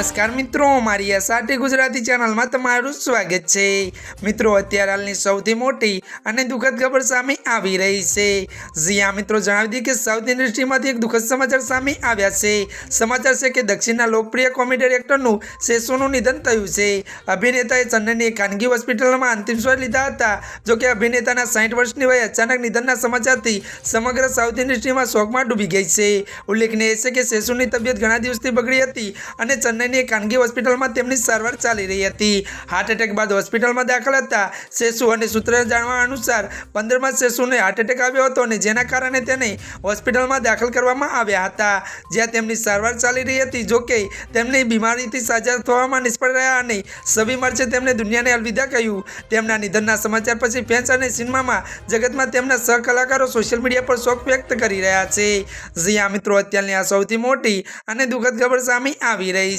નમસ્કાર મિત્રો, મારી એસઆરટી ગુજરાતી ચેનલમાં તમારું સ્વાગત છે. મિત્રો, અત્યારે હાલની સૌથી મોટી અને દુઃખદ ખબર સામે આવી રહી છે. જ્યાં મિત્રો, જણાવી દઈએ કે સાઉથ ઇન્ડસ્ટ્રીમાંથી એક દુઃખદ સમાચાર સામે આવ્યા છે. સમાચાર છે કે દક્ષિણના લોકપ્રિય કોમેડી એક્ટરનું શેષોનું નિધન થયું છે. અભિનેતાએ ચેન્નઈની ખાનગી હોસ્પિટલમાં અંતિમ શ્વાસ લીધા હતા. જો કે અભિનેતાના સાઠ વર્ષની વયે અચાનક નિધનના સમાચારથી સમગ્ર સાઉથ ઇન્ડસ્ટ્રીમાં શોકમાં ડૂબી ગઈ છે. ઉલ્લેખનીય છે કે શેષુની તબિયત ઘણા દિવસથી બગડી હતી અને ચેન્નઈની એક ખાનગી હોસ્પિટલમાં તેમની સારવાર ચાલી રહી હતી. હાર્ટ એટેક બાદ હોસ્પિટલમાં દાખલ હતા. શેષુ અને સૂત્રોએ જાણવા અનુસાર પંદરમાં શેષુને હાર્ટ એટેક આવ્યો હતો અને જેના કારણે તેને હોસ્પિટલમાં દાખલ કરવામાં આવ્યા હતા. જ્યાં તેમની સારવાર ચાલી રહી હતી જોકે તેમની બીમારીથી સાજા થવામાં નિષ્ફળ રહ્યા અને છવ્વી માર્ચે તેમણે દુનિયાને અલવિદા કહ્યું. તેમના નિધનના સમાચાર પછી ફેન્સ અને સિનેમામાં જગતમાં તેમના સહકલાકારો સોશિયલ મીડિયા પર શોક વ્યક્ત કરી રહ્યા છે. જ્યાં મિત્રો, અત્યારની આ સૌથી મોટી અને દુઃખદ ખબર સામે આવી રહી